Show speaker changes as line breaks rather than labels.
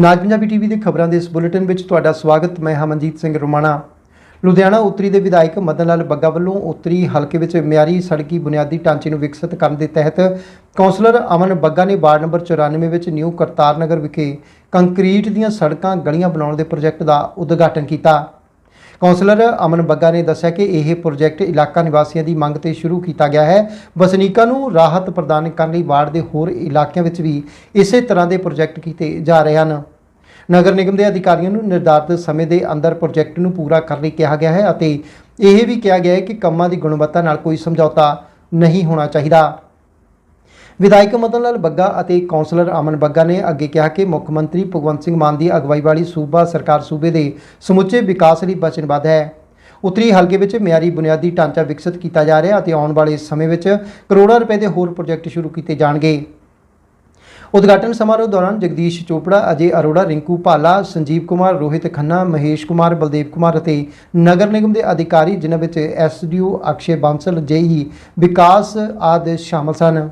ਨਾਜ Punjabi TV ਦੇ ਖਬਰਾਂ ਦੇ ਇਸ ਬੁਲੇਟਿਨ ਵਿੱਚ ਤੁਹਾਡਾ ਸਵਾਗਤ। ਮੈਂ ਹਮਨਜੀਤ ਸਿੰਘ ਰੋਮਾਣਾ। ਲੁਧਿਆਣਾ ਉੱਤਰੀ ਦੇ ਵਿਧਾਇਕ ਮਦਨ ਲਾਲ ਬੱਗਾ ਵੱਲੋਂ ਉੱਤਰੀ ਹਲਕੇ ਵਿੱਚ ਮਿਆਰੀ ਸੜਕੀ ਬੁਨਿਆਦੀ ਢਾਂਚੇ ਨੂੰ ਵਿਕਸਿਤ ਕਰਨ ਦੇ ਤਹਿਤ ਕੌਂਸਲਰ ਅਮਨ ਬੱਗਾ ਨੇ ਵਾਰਡ ਨੰਬਰ 94 ਵਿੱਚ ਨਿਊ ਕਰਤਾਰ ਨਗਰ ਵਿਖੇ ਕੰਕਰੀਟ ਦੀਆਂ ਸੜਕਾਂ ਗਲੀਆਂ ਬਣਾਉਣ ਦੇ ਪ੍ਰੋਜੈਕਟ ਦਾ ਉਦਘਾਟਨ ਕੀਤਾ। ਕੌਂਸਲਰ ਅਮਨ ਬੱਗਾ ਨੇ ਦੱਸਿਆ ਕਿ ਇਹ ਪ੍ਰੋਜੈਕਟ ਇਲਾਕਾ ਨਿਵਾਸੀਆਂ ਦੀ ਮੰਗ ਤੇ ਸ਼ੁਰੂ ਕੀਤਾ ਗਿਆ ਹੈ। ਵਸਨੀਕਾਂ ਨੂੰ ਰਾਹਤ ਪ੍ਰਦਾਨ ਕਰਨ ਲਈ ਵਾਰਡ ਦੇ ਹੋਰ ਇਲਾਕਿਆਂ ਵਿੱਚ ਵੀ ਇਸੇ ਤਰ੍ਹਾਂ ਦੇ ਪ੍ਰੋਜੈਕਟ ਕੀਤੇ ਜਾ ਰਹੇ ਹਨ। ਨਗਰ ਨਿਗਮ ਦੇ ਅਧਿਕਾਰੀਆਂ ਨੂੰ ਨਿਰਧਾਰਤ ਸਮੇਂ ਦੇ ਅੰਦਰ ਪ੍ਰੋਜੈਕਟ ਨੂੰ ਪੂਰਾ ਕਰਨ ਲਈ ਕਿਹਾ ਗਿਆ ਹੈ ਅਤੇ ਇਹ ਵੀ ਕਿਹਾ ਗਿਆ ਹੈ ਕਿ ਕੰਮਾਂ ਦੀ ਗੁਣਵੱਤਾ ਨਾਲ ਕੋਈ ਸਮਝੌਤਾ ਨਹੀਂ ਹੋਣਾ ਚਾਹੀਦਾ। ਵਿਧਾਇਕ ਮਦਨ ਲਾਲ ਬੱਗਾ ਅਤੇ ਕੌਂਸਲਰ ਅਮਨ ਬੱਗਾ ਨੇ ਅੱਗੇ ਕਿਹਾ ਕਿ ਮੁੱਖ ਮੰਤਰੀ ਭਗਵੰਤ ਸਿੰਘ ਮਾਨ ਦੀ ਅਗਵਾਈ ਵਾਲੀ ਸੂਬਾ ਸਰਕਾਰ ਸੂਬੇ ਦੇ ਸਮੁੱਚੇ ਵਿਕਾਸ ਲਈ ਵਚਨਬੱਧ ਹੈ। ਉੱਤਰੀ ਹਲਕੇ ਵਿੱਚ ਮਿਆਰੀ ਬੁਨਿਆਦੀ ਢਾਂਚਾ ਵਿਕਸਿਤ ਕੀਤਾ ਜਾ ਰਿਹਾ ਅਤੇ ਆਉਣ ਵਾਲੇ ਸਮੇਂ ਵਿੱਚ ਕਰੋੜਾਂ ਰੁਪਏ ਦੇ ਹੋਰ ਪ੍ਰੋਜੈਕਟ ਸ਼ੁਰੂ ਕੀਤੇ ਜਾਣਗੇ। ਉਦਘਾਟਨ ਸਮਾਰੋਹ ਦੌਰਾਨ ਜਗਦੀਸ਼ ਚੋਪੜਾ, ਅਜੇ ਅਰੋੜਾ, ਰਿੰਕੂ ਭਾਲਾ, ਸੰਜੀਵ ਕੁਮਾਰ, ਰੋਹਿਤ ਖੰਨਾ, ਮਹੇਸ਼ ਕੁਮਾਰ, ਬਲਦੇਵ ਕੁਮਾਰ ਅਤੇ ਨਗਰ ਨਿਗਮ ਦੇ ਅਧਿਕਾਰੀ, ਜਿਨ੍ਹਾਂ ਵਿੱਚ ਐਸਡੀਓ ਅਕਸ਼ੇ ਬਾਂਸਲ, ਜੇਈ ਵਿਕਾਸ ਆਦਿ ਸ਼ਾਮਲ ਸਨ।